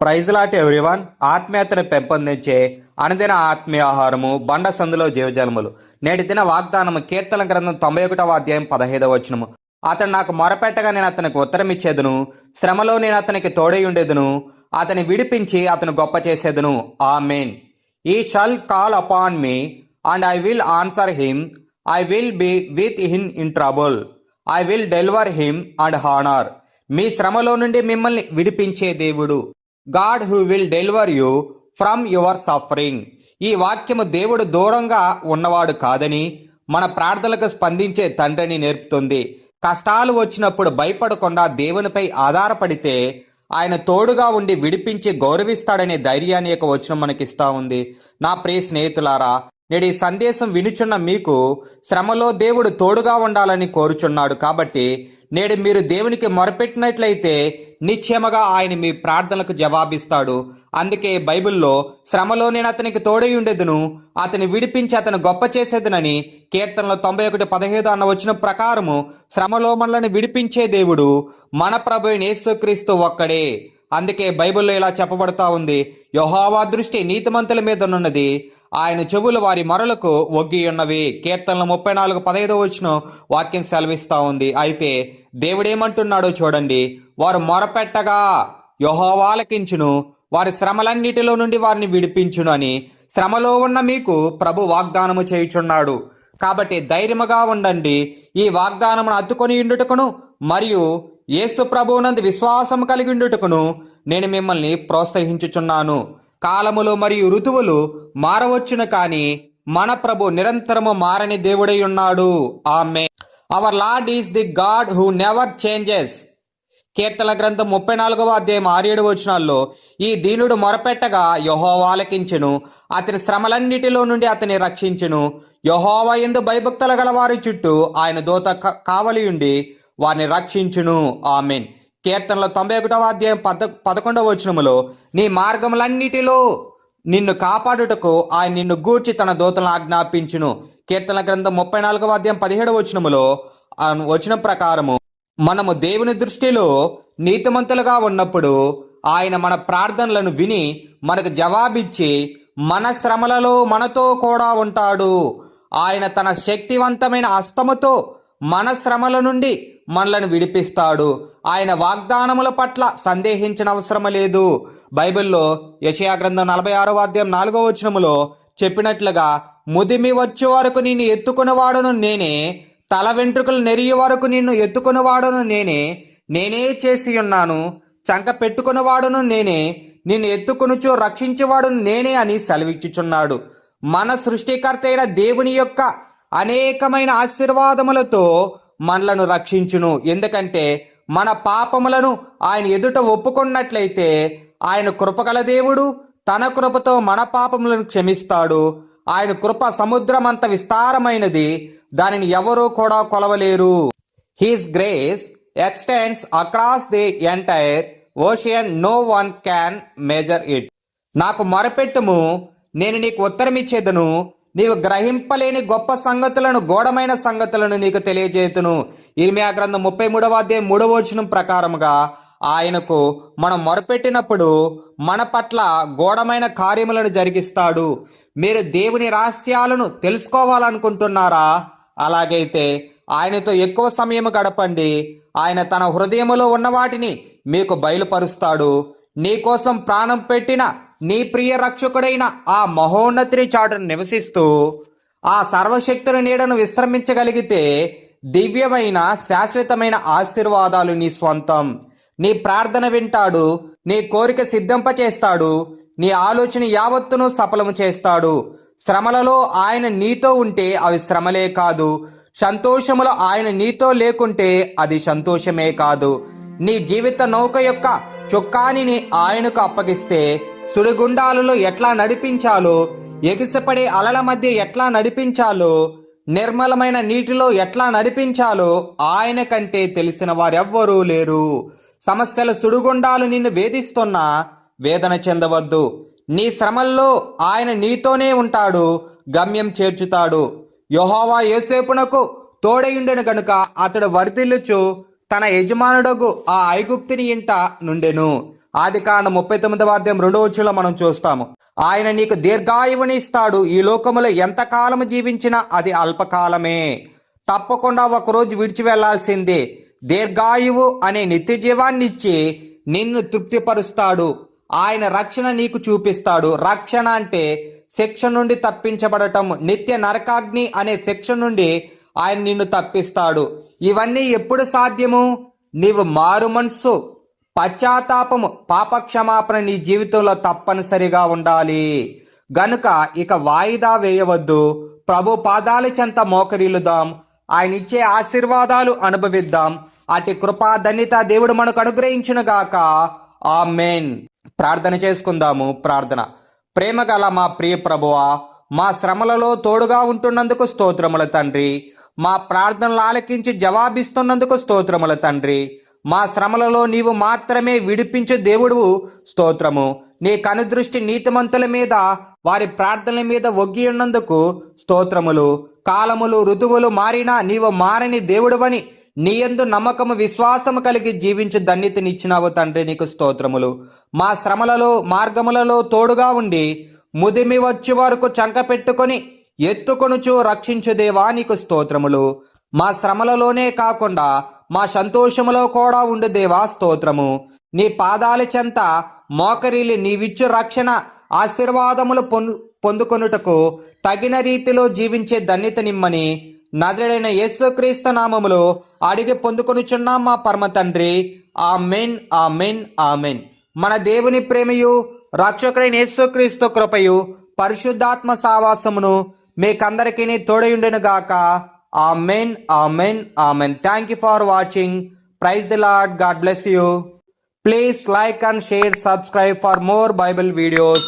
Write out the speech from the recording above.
Praise lot everyone. ఆత్మీయతను పెంపొందించే అనుదిన ఆత్మీయ ఆహారము బండ సందులో జీవజలములు. నేటి దిన వాగ్దానము కీర్తన గ్రంథం తొంభై ఒకటవ అధ్యాయం పదహైదవ వచనము. అతను నాకు మొరపెట్టగా నేను అతనికి ఉత్తరం ఇచ్చేదును శ్రమలో నేను అతనికి తోడై ఉండేదును అతని విడిపించి అతను గొప్ప చేసేదును. ఆ main he shall call upon me and I will answer him I will be with him in trouble I will deliver him and honour me శ్రమలో నుండి మిమ్మల్ని విడిపించే దేవుడు. God who will deliver you from your suffering ఈ వాక్యము దేవుడు దూరంగా ఉన్నవాడు కాదని మన ప్రార్థనలకు స్పందించే తండ్రిని నేర్పుతుంది. కష్టాలు వచ్చినప్పుడు భయపడకుండా దేవునిపై ఆధారపడితే ఆయన తోడుగా ఉండి విడిపించి గౌరవిస్తాడనే ధైర్యాన్ని యొక్క వచనం మనకిస్తా ఉంది. నా ప్రియ స్నేహితులారా నేడు ఈ సందేశం వినుచున్న మీకు శ్రమలో దేవుడు తోడుగా ఉండాలని కోరుచున్నాడు కాబట్టి నేడు మీరు దేవునికి మొరపెట్టినట్లయితే నిశ్చయముగా ఆయన మీ ప్రార్థనలకు జవాబిస్తాడు. అందుకే బైబిల్లో శ్రమలో నేను అతనికి తోడై ఉండేదును అతని విడిపించి అతను గొప్ప చేసేదనని కీర్తనలో తొంభై ఒకటి పదహైదు అన్న వచ్చిన ప్రకారము శ్రమలో మనల్ని విడిపించే దేవుడు మన ప్రభు అయిన యేసుక్రీస్తు ఒక్కడే. అందుకే బైబిల్లో ఇలా చెప్పబడతా ఉంది యోహావా దృష్టి నీతిమంతుల మీద ఉన్నది ఆయన చెవులు వారి మరలకు ఒగ్గి ఉన్నవి. కీర్తనలు ముప్పై నాలుగు పదహైదో వచ్చిన వాక్యం సెలవిస్తూ ఉంది. అయితే దేవుడేమంటున్నాడో చూడండి. వారు మొరపెట్టగా యహోవాలకించును వారి శ్రమలన్నిటిలో నుండి వారిని విడిపించును అని శ్రమలో ఉన్న మీకు ప్రభు వాగ్దానము చేయుచున్నాడు. కాబట్టి ధైర్యముగా ఉండండి. ఈ వాగ్దానమును అత్తుకొని ఉండుటకును మరియు యేసు ప్రభువునందు విశ్వాసం కలిగి ఉండుటకును నేను మిమ్మల్ని ప్రోత్సహించుచున్నాను. కాలములు మరియు ఋతువులు మారవచ్చును కానీ మన ప్రభు నిరంతరము మారని దేవుడై ఉన్నాడు. ఆమె our Lord is the God who never changes కీర్తన గ్రంథం ముప్పై నాలుగవ అధ్యాయం ఆరేడు వచనాల్లో ఈ దీనుడు మొరపెట్టగా యహోవాలకించెను అతని శ్రమలన్నిటిలో నుండి అతని రక్షించును. యహోవ ఎందు భయభక్తుల గల వారి చుట్టూ ఆయన దోత కావలియుండి కావలి ఉండి వారిని రక్షించును. ఆమెన్. కీర్తనలో తొంభై ఒకటవ అధ్యాయం పద పదకొండవ వచనములో నీ మార్గములన్నిటిలో నిన్ను కాపాడుటకు ఆయన నిన్ను గూర్చి తన దూతలను ఆజ్ఞాపించును. కీర్తన గ్రంథం ముప్పై నాలుగవ అధ్యాయం పదిహేడవ వచనములో వచనం ప్రకారము మనము దేవుని దృష్టిలో నీతిమంతులుగా ఉన్నప్పుడు ఆయన మన ప్రార్థనలను విని మనకు జవాబిచ్చి మన శ్రమలలో మనతో కూడా ఉంటాడు. ఆయన తన శక్తివంతమైన హస్తముతో మన శ్రమల నుండి మనలను విడిపిస్తాడు. ఆయన వాగ్దానముల పట్ల సందేహించిన అవసరం లేదు. బైబిల్లో యషయా గ్రంథం నలభై ఆరో అధ్యాయం నాలుగో వచనములో చెప్పినట్లుగా ముదిమి వచ్చే వరకు నిన్ను ఎత్తుకునేవాడును నేనే తల వెంట్రుకలు నెరియ వరకు నిన్ను ఎత్తుకునేవాడును నేనే నేనే చేసి ఉన్నాను చంక పెట్టుకునేవాడును నేనే నిన్ను ఎత్తుకొనుచు రక్షించేవాడును నేనే అని సెలవిచ్చుచున్నాడు. మన సృష్టికర్త అయిన దేవుని యొక్క అనేకమైన ఆశీర్వాదములతో మనలను రక్షించును. ఎందుకంటే మన పాపములను ఆయన ఎదుట ఒప్పుకున్నట్లయితే ఆయన కృపగల దేవుడు తన కృపతో మన పాపములను క్షమిస్తాడు. ఆయన కృప సముద్రమంత విస్తారమైనది. దానిని ఎవరూ కూడా కొలవలేరు. His grace extends across the entire ocean no one can measure it నాకు మొరపెట్టుము. నేను నీకు ఉత్తరం ఇచ్చేదను నీవు గ్రహింపలేని గొప్ప సంగతులను గోడమైన సంగతులను నీకు తెలియజేతును ఇర్మియా గ్రంథం ముప్పై మూడవ అధ్యాయం మూడవ వచనం ప్రకారముగా ఆయనకు మనం మొరపెట్టినప్పుడు మన పట్ల గోడమైన కార్యములను జరిగిస్తాడు. మీరు దేవుని రహస్యాలను తెలుసుకోవాలనుకుంటున్నారా? అలాగైతే ఆయనతో ఎక్కువ సమయం గడపండి. ఆయన తన హృదయములో ఉన్న వాటిని మీకు బయలుపరుస్తాడు. నీకోసం ప్రాణం పెట్టిన నీ ప్రియ రక్షకుడైన ఆ మహోన్నతిని చాటును నివసిస్తూ ఆ సర్వశక్తుల నీడను విశ్రమించగలిగితే దివ్యమైన శాశ్వతమైన ఆశీర్వాదాలు నీ స్వంతం. నీ ప్రార్థన వింటాడు నీ కోరిక సిద్ధింపచేస్తాడు నీ ఆలోచన యావత్తును సఫలము చేస్తాడు. శ్రమలలో ఆయన నీతో ఉంటే అవి శ్రమలే కాదు. సంతోషములో ఆయన నీతో లేకుంటే అది సంతోషమే కాదు. నీ జీవిత నౌక యొక్క చుక్కానిని ఆయనకు అప్పగిస్తే సుడిగుండాలలో ఎట్లా నడిపించాలో ఎగిసిపడే అలల మధ్య ఎట్లా నడిపించాలో నిర్మలమైన నీటిలో ఎట్లా నడిపించాలో ఆయన కంటే తెలిసిన వారెవ్వరూ లేరు. సమస్యల సుడిగుండాలు నిన్ను వేధిస్తున్నా వేదన చెందవద్దు. నీ శ్రమల్లో ఆయన నీతోనే ఉంటాడు గమ్యం చేర్చుతాడు. యోహోవా ఏసేపునకు తోడయుండెను గనుక అతడు వరిదిల్లుచు తన యజమానుడగు ఆ ఐగుప్తిని ఇంట నుండెను. ఆది కాండ ముప్పై తొమ్మిదవ అధ్యాయం రెండో వచ్చులో మనం చూస్తాము. ఆయన నీకు దీర్ఘాయువుని ఇస్తాడు ఈ లోకములో ఎంతకాలం జీవించినా అది అల్పకాలమే. తప్పకుండా ఒకరోజు విడిచి వెళ్ళాల్సిందే. దీర్ఘాయువు అనే నిత్య జీవాన్ని ఇచ్చి నిన్ను తృప్తిపరుస్తాడు. ఆయన రక్షణ నీకు చూపిస్తాడు. రక్షణ అంటే శిక్ష నుండి తప్పించబడటం నిత్య నరకాగ్ని అనే శిక్ష నుండి ఆయన నిన్ను తప్పిస్తాడు. ఇవన్నీ ఎప్పుడు సాధ్యము? నీవు మారు మనసు పశ్చాత్తాపము పాపక్షమాపణ నీ జీవితంలో తప్పనిసరిగా ఉండాలి. గనుక ఇక వాయిదా వేయవద్దు. ప్రభు పాదాల చెంత మోకరిల్లుదాం. ఆయన ఇచ్చే ఆశీర్వాదాలు అనుభవిద్దాం. అటు కృపా ధన్యత దేవుడు మనకు అనుగ్రహించునుగాక. మెయిన్ ప్రార్థన చేసుకుందాము. ప్రార్థన. ప్రేమ గల మా ప్రియ ప్రభువా మా శ్రమలలో తోడుగా ఉంటున్నందుకు స్తోత్రముల తండ్రి. మా ప్రార్థనలు ఆలకించి జవాబిస్తున్నందుకు స్తోత్రముల తండ్రి. మా శ్రమలలో నీవు మాత్రమే విడిపించు దేవుడు స్తోత్రము. నీ కనుదృష్టి నీతిమంతుల మీద వారి ప్రార్థనల మీద ఒగ్గి ఉన్నందుకు స్తోత్రములు. కాలములు ఋతువులు మారినా నీవు మారని దేవుడువని నీ యందు నమ్మకము విశ్వాసము కలిగి జీవించు ధన్యతనిచ్చినావు తండ్రి నీకు స్తోత్రములు. మా శ్రమలలో మార్గములలో తోడుగా ఉండి ముదిమి వచ్చే వరకు చంక పెట్టుకొని ఎత్తుకొనుచు రక్షించు దేవా నీకు స్తోత్రములు. మా శ్రమలలోనే కాకుండా మా సంతోషములో కూడా ఉండు దేవా స్తోత్రము. నీ పాదాల చెంత మోకరిలి నీవిచ్చు రక్షణ ఆశీర్వాదములు పొందు పొందుకొనుటకు తగిన రీతిలో జీవించే ధన్యత నిమ్మని నదుడైన యేసుక్రీస్తు నామములో అడిగి పొందుకొనుచున్నాం మా పరమ తండ్రి. ఆ మెయిన్ ఆ మెయిన్ ఆ మెయిన్ మన దేవుని ప్రేమయు రక్షకుడైన యేసుక్రీస్తు కృపయు పరిశుద్ధాత్మ సావాసమును మీకందరికీ తోడయుండెను Amen, Amen, Amen. Thank you for watching. Praise the Lord. God bless you. Please like and share, subscribe for more Bible videos.